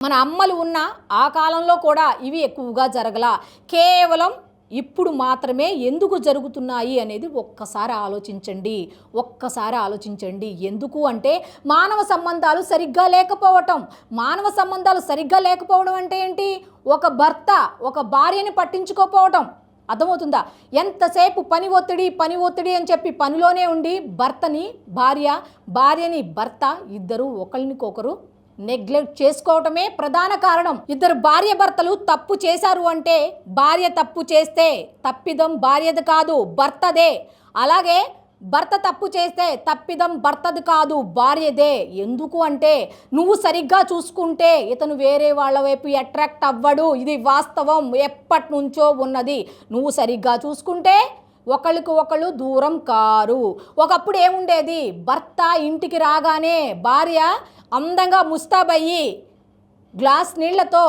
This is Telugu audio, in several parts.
మన అమ్మలు ఉన్న ఆ కాలంలో కూడా ఇవి ఎక్కువగా జరగల. కేవలం ఇప్పుడు మాత్రమే ఎందుకు జరుగుతున్నాయి అనేది ఒక్కసారి ఆలోచించండి. ఒక్కసారి ఆలోచించండి. ఎందుకు అంటే మానవ సంబంధాలు సరిగ్గా లేకపోవటం. మానవ సంబంధాలు సరిగ్గా లేకపోవడం అంటే ఏంటి? ఒక భర్త ఒక భార్యని పట్టించుకోకపోవటం. అర్థమవుతుందా? ఎంతసేపు పని ఒత్తిడి పని ఒత్తిడి అని చెప్పి పనిలోనే ఉండి భర్తని భార్య భార్యని భర్త ఇద్దరు ఒకరినికొకరు నెగ్లెక్ట్ చేసుకోవటమే ప్రధాన కారణం. ఇద్దరు భార్య భర్తలు తప్పు చేశారు అంటే భార్య తప్పు చేస్తే తప్పిదం భార్యది కాదు భర్తదే. అలాగే భర్త తప్పు చేస్తే తప్పిదం భర్తది కాదు భార్యదే. ఎందుకు అంటే నువ్వు సరిగ్గా చూసుకుంటే ఇతను వేరే వాళ్ళ వైపు అట్రాక్ట్ అవ్వడు. ఇది వాస్తవం ఎప్పటి నుంచో ఉన్నది. నువ్వు సరిగ్గా చూసుకుంటే ఒకళ్ళకు ఒకళ్ళు దూరం కారు. ఒకప్పుడు ఏముండేది? భర్త ఇంటికి రాగానే భార్య అందంగా ముస్తాబయ్యి గ్లాస్ నీళ్ళతో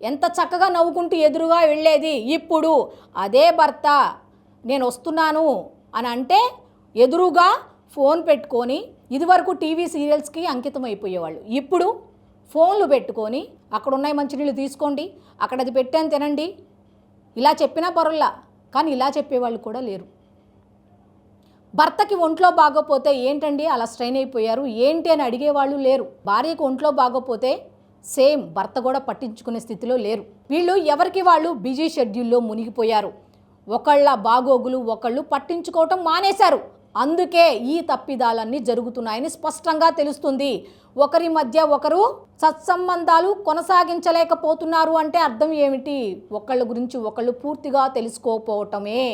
ఎంత చక్కగా నవ్వుకుంటూ ఎదురుగా వెళ్ళేది? ఇప్పుడు అదే భర్త నేను వస్తున్నాను అని అంటే ఎదురుగా ఫోన్ పెట్టుకొని ఇదివరకు టీవీ సీరియల్స్కి అంకితం అయిపోయేవాళ్ళు. ఇప్పుడు ఫోన్లు పెట్టుకొని అక్కడ ఉన్నాయి మంచినీళ్ళు తీసుకోండి అక్కడ అది పెట్టాను తినండి ఇలా చెప్పినా పరుల్లా కానీ ఇలా చెప్పేవాళ్ళు కూడా లేరు. భర్తకి ఒంట్లో బాగోపోతే ఏంటండి? అలా స్ట్రైన్ అయిపోయారు. ఏంటి అని అడిగేవాళ్ళు లేరు. భార్యకు ఒంట్లో బాగోపోతే సేమ్ భర్త కూడా పట్టించుకునే స్థితిలో లేరు. వీళ్ళు ఎవరికి వాళ్ళు? బిజీ షెడ్యూల్లో మునిగిపోయారు. ఒకళ్ళ బాగోగులు ఒకళ్ళు పట్టించుకోవటం మానేశారు. అందుకే ఈ తప్పిదాలన్నీ జరుగుతున్నాయని స్పష్టంగా తెలుస్తుంది. ఒకరి మధ్య ఒకరు సత్సంబంధాలు కొనసాగించలేకపోతున్నారు అంటే అర్థం ఏమిటి? ఒకళ్ళ గురించి ఒకళ్ళు పూర్తిగా తెలుసుకోకపోవటమే